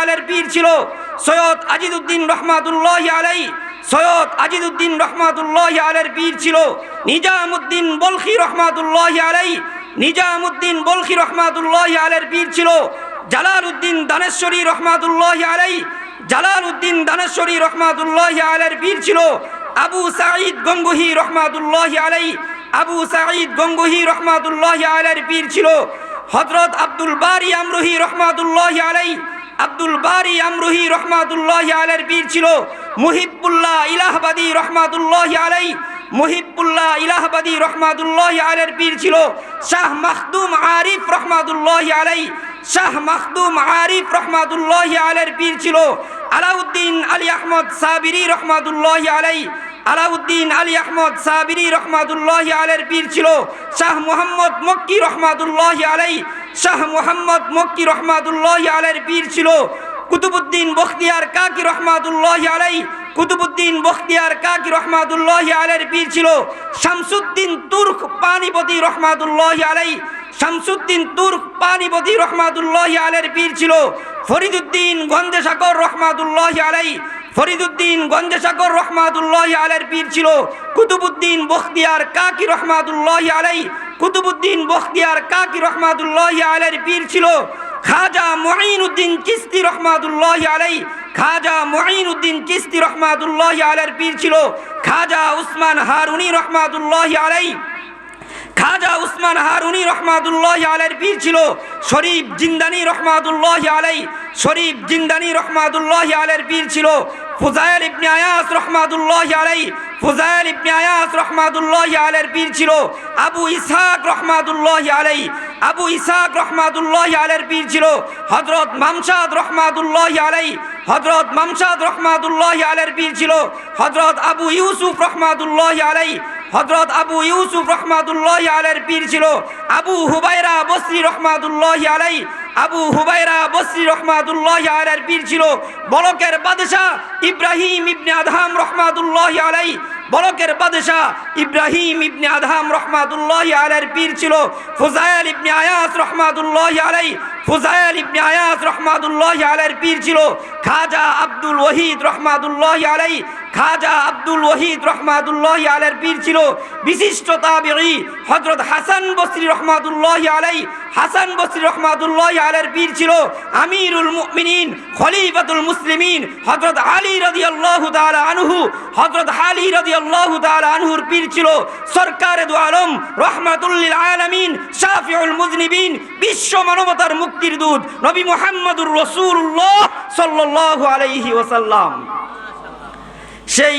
আলের পীর ছিল সৈয়দ আজিদুদ্দিন রহমাতুল্লাহ আলাই। সৈয়দ আজিদুদ্দিন রহমাতুল্লাহ আলের পীর ছিল নিজামুদ্দিন বলখি রহমাতুল্লাহ আলাই। নিজামুদ্দিন বলখি রহমাতুল্লাহ আলের পীর ছিল জালাল উদ্দিন দানেশ্বরী রহমাতুল্লাহ আলাই। জালাল উদ্দিন দানেশ্বরী রহমাতুল্লাহ আলের পীর ছিল আবু সাঈদ গঙ্গুহি রহমাতুল্লাহ আলাই। আবু সাঈদ গঙ্গুহি রহমাতুল্লাহ আলের পীর ছিল হজরত আব্দুল বারি আমরুহি রহমাতুল্লাহ আলাই। আব্দুল বারি আমরুহি রহমাতুল্লাহ আলের পীর ছিল। মুহিবুল্লাহ ইলাহাবাদী রহমাতুল্লাহ আলাই মুহিবুল্লাহ ইলাহাবাদী রহমাতুল্লাহ আলের পীর ছিল। শাহ মাখদুম আরিফ রহমাতুল্লাহ আলাই শাহ মাখদুম আরিফ রহমাতুল্লাহ আলের পীর ছিল। আলাউদ্দিন আলী আহমদ সাবিরি রহমাতুল্লাহ আলাই আলাউদ্দিন আলী আহমদ সাবিরি রহমাতুল্লাহ আলের পীর ছিল। শাহ মোহাম্মদ মক্কি রহমাতুল্লাহ আলাই শাহ মোহাম্মদ মক্কি রহমাদুল্লাহ আলের পীর ছিল। কুতুবুদ্দিন বখতিয়ার কাকি রহমাদুল্লাহ আলাই কুতুবুদ্দিন বখতিয়ার কাকি রহমাদুল্লাহ আলের পীর ছিল। শামসুদ্দিন তুর্ক পানিপতি রহমাতুল্লাহ আলাই শামসুদ্দিন তুর্ক পানিপতি রহমাদুল্লাহ আলের পীর ছিল। ফরিদুদ্দিন গন্ধেসাগর রহমাদুল্লাহ আলাই ফরিদুদ্দিন গঞ্জেসাগর রহমাতুল্লাহ আলের পীর ছিল। কুতুবুদ্দিন বখতিয়ার কাকি রহমাতুল্লাহ আলাই কুতুবুদ্দিন বখতিয়ার কাকি রহমাতুল্লাহ আলের পীর ছিল। খাজা মঈনুদ্দিন চিস্তি রহমাতুল্লাহ আলাই খাজা মঈনুদ্দিন চিস্তি রহমাতুল্লাহ আলের পীর ছিল। খাজা উসমান হারুনি রহমাতুল্লাহ আলাই খাজা উসমান হারুনি রহমাতুল্লাহ আলের পীর ছিল। শরীফ জিন্দানি রহমাতুল্লাহ আলাই শরীফ জিন্দানি রহমাতুল্লাহ আলের পীর ছিল। ফুজাইল ইবনে আয়াস রহমাতুল্লাহ আলাই ফুজাইল ইবনে আয়াস রহমাতুল্লাহ আলের পীর ছিল আবু ইসহাক রহমাতুল্লাহ আলাই আবু ইসহাক রহমাতুল্লাহ আলের পীর ছিল হজরত মামসাদ রহমাতুল্লাহ আলাই হজরত মামসাদ রহমাতুল্লাহ আলের পীর ছিল হজরত আবু ইউসুফ রহমাতুল্লাহ আলাই হজরত আবু ইউসুফ রহমাতুল্লাহ আলের পীর ছিল আবু হুবাইরা বসরি রহমাতুল্লাহ আলাই আবু হুবাইরা বসরি রহমাতুল্লাহ আলের বীর ছিল। বলকের বাদশাহ ইব্রাহিম ইবনে আদহাম রহমাতুল্লাহ আলাই। বলকের বাদশাহ ইব্রাহিম ইবনে আদহাম রহমাতুল্লাহ আলের পীর ছিল। ফুজায়াল ইবনে আয়াস রহমাতুল্লাহ আলাই। ফুজাইল ইবনে আয়াস রহমাতুল্লাহ আলের পীর ছিল। খাজা আব্দুল ওহিদ রহমাতুল্লাহ আলাই খাজা আব্দুল ওহিদ রহমাতুল্লাহ আলের পীর ছিল। বিশিষ্ট তাবিঈ হযরত হাসান বসরি রহমাতুল্লাহ আলাই হাসান বসরি রহমাতুল্লাহ আলের পীর ছিল। আমিরুল মুমিনিন, খলিফাতুল মুসলিমিন, হযরত আলী রাদিয়াল্লাহু তাআলা আনহু, হযরত আলী রাদিয়াল্লাহু তাআলা আনহুর পীর ছিল। সরকারে দু আলম, রহমাতুল লিল আলামিন, শাফিউল মুজনিবিন, বিশ্ব মানবতার মুক্তির দূত নবী মুহাম্মদুর রাসূলুল্লাহ সাল্লাল্লাহু আলাইহি ওয়াসাল্লাম। সেই